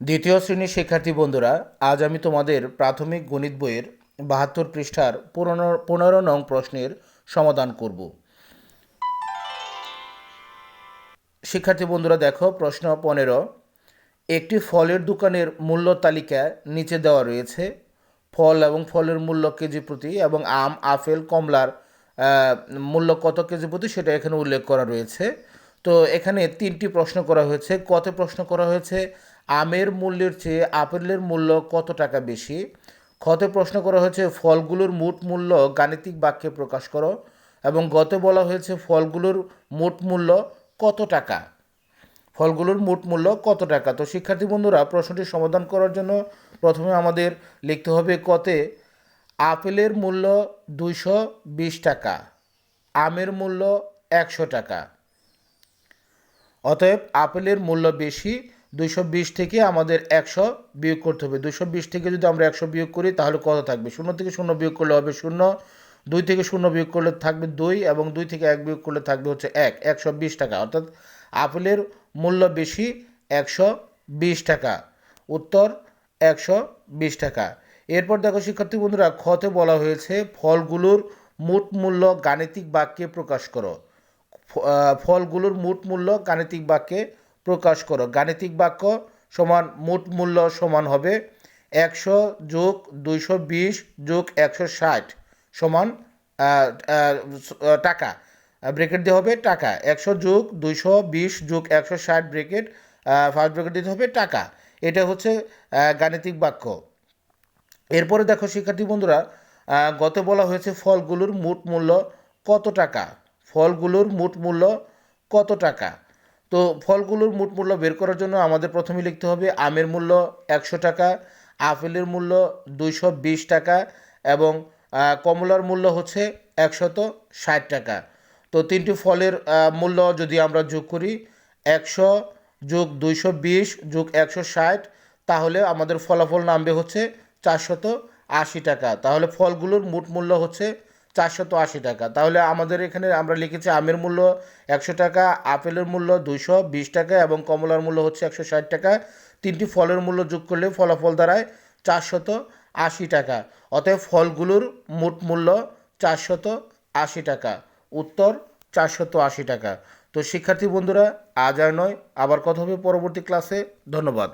দ্বিতীয় শ্রেণির শিক্ষার্থী বন্ধুরা, আজ আমি তোমাদের প্রাথমিক গণিত বইয়ের বাহাত্তর পৃষ্ঠার পনেরো নং প্রশ্নের সমাধান করব। শিক্ষার্থী বন্ধুরা, দেখো প্রশ্ন পনেরো। একটি ফলের দোকানের মূল্য তালিকা নিচে দেওয়া রয়েছে। ফল এবং ফলের মূল্য কেজি প্রতি এবং আম, আপেল, কমলার মূল্য কত কেজি প্রতি সেটা এখানে উল্লেখ করা রয়েছে। তো এখানে তিনটি প্রশ্ন করা হয়েছে। কত প্রশ্ন করা হয়েছে? আমের মূল্যের চেয়ে আপেলের মূল্য কত টাকা বেশি? খতে প্রশ্ন করা হয়েছে, ফলগুলোর মোট মূল্য গাণিতিক বাক্যে প্রকাশ করো এবং গতে বলা হয়েছে, ফলগুলোর মোট মূল্য কত টাকা? ফলগুলোর মোট মূল্য কত টাকা? তো শিক্ষার্থী বন্ধুরা, প্রশ্নটি সমাধান করার জন্য প্রথমে আমাদের লিখতে হবে কতে, আপেলের মূল্য দুইশো বিশ টাকা, আমের মূল্য একশো টাকা। অতএব, আপেলের মূল্য বেশি দুইশো বিশ থেকে আমাদের একশো বিয়োগ করতে হবে। দুইশো বিশ থেকে যদি আমরা একশো বিয়োগ করি, তাহলে কত থাকবে? শূন্য থেকে শূন্য বিয়োগ করলে হবে শূন্য, দুই থেকে শূন্য বিয়োগ করলে থাকবে দুই, এবং দুই থেকে এক বিয়োগ করলে থাকবে হচ্ছে এক, একশো বিশ টাকা। অর্থাৎ আপেলের মূল্য বেশি একশো বিশ টাকা, উত্তর একশো বিশ টাকা। এরপর দেখো, শিক্ষার্থী বন্ধুরা খতে বলা হয়েছে, ফলগুলোর মোট মূল্য গাণিতিক বাক্যে প্রকাশ করো। ফলগুলোর মোট মূল্য গাণিতিক বাক্যে প্রকাশ করো। গাণিতিক বাক্য সমান মোট মূল্য সমান হবে একশো যোগ দুইশো বিশ যোগ একশো ষাট সমান টাকা। ব্রেকেট দিয়ে হবে টাকা। একশো যোগ দুইশো বিশ যোগ একশো ষাট ব্রেকেট ফার্স্ট ব্রেকেট দিতে হবে টাকা। এটা হচ্ছে গাণিতিক বাক্য। এরপরে দেখো, শিক্ষার্থী বন্ধুরা গত বলা হয়েছে ফলগুলোর মোট মূল্য কত টাকা? ফলগুলোর মোট মূল্য কত টাকা? তো ফলগুলোর মোট মূল্য বের করার জন্য আমাদের প্রথমে লিখতে হবে আমের মূল্য একশো টাকা, আপেলের মূল্য দুইশো বিশ টাকা এবং কমলার মূল্য হচ্ছে একশত ষাট টাকা। তো তিনটি ফলের মূল্য যদি আমরা যোগ করি একশো যোগ দুইশো বিশ যোগ একশো ষাট, তাহলে আমাদের ফলাফল নামবে হচ্ছে চারশত আশি টাকা। তাহলে ফলগুলোর মোট মূল্য হচ্ছে চারশত আশি টাকা। তাহলে আমাদের এখানে আমরা লিখেছি আমের মূল্য একশো টাকা, আপেলের মূল্য দুইশো, বিশ টাকা এবং কমলার মূল্য হচ্ছে একশো ষাট টাকা। তিনটি ফলের মূল্য যোগ করলে ফলাফল দাঁড়ায় চারশত আশি টাকা। অতএব ফলগুলোর মোট মূল্য চারশত আশি টাকা, উত্তর চারশত আশি টাকা। তো শিক্ষার্থী বন্ধুরা, আজ আর নয়, আবার কথা হবে পরবর্তী ক্লাসে। ধন্যবাদ।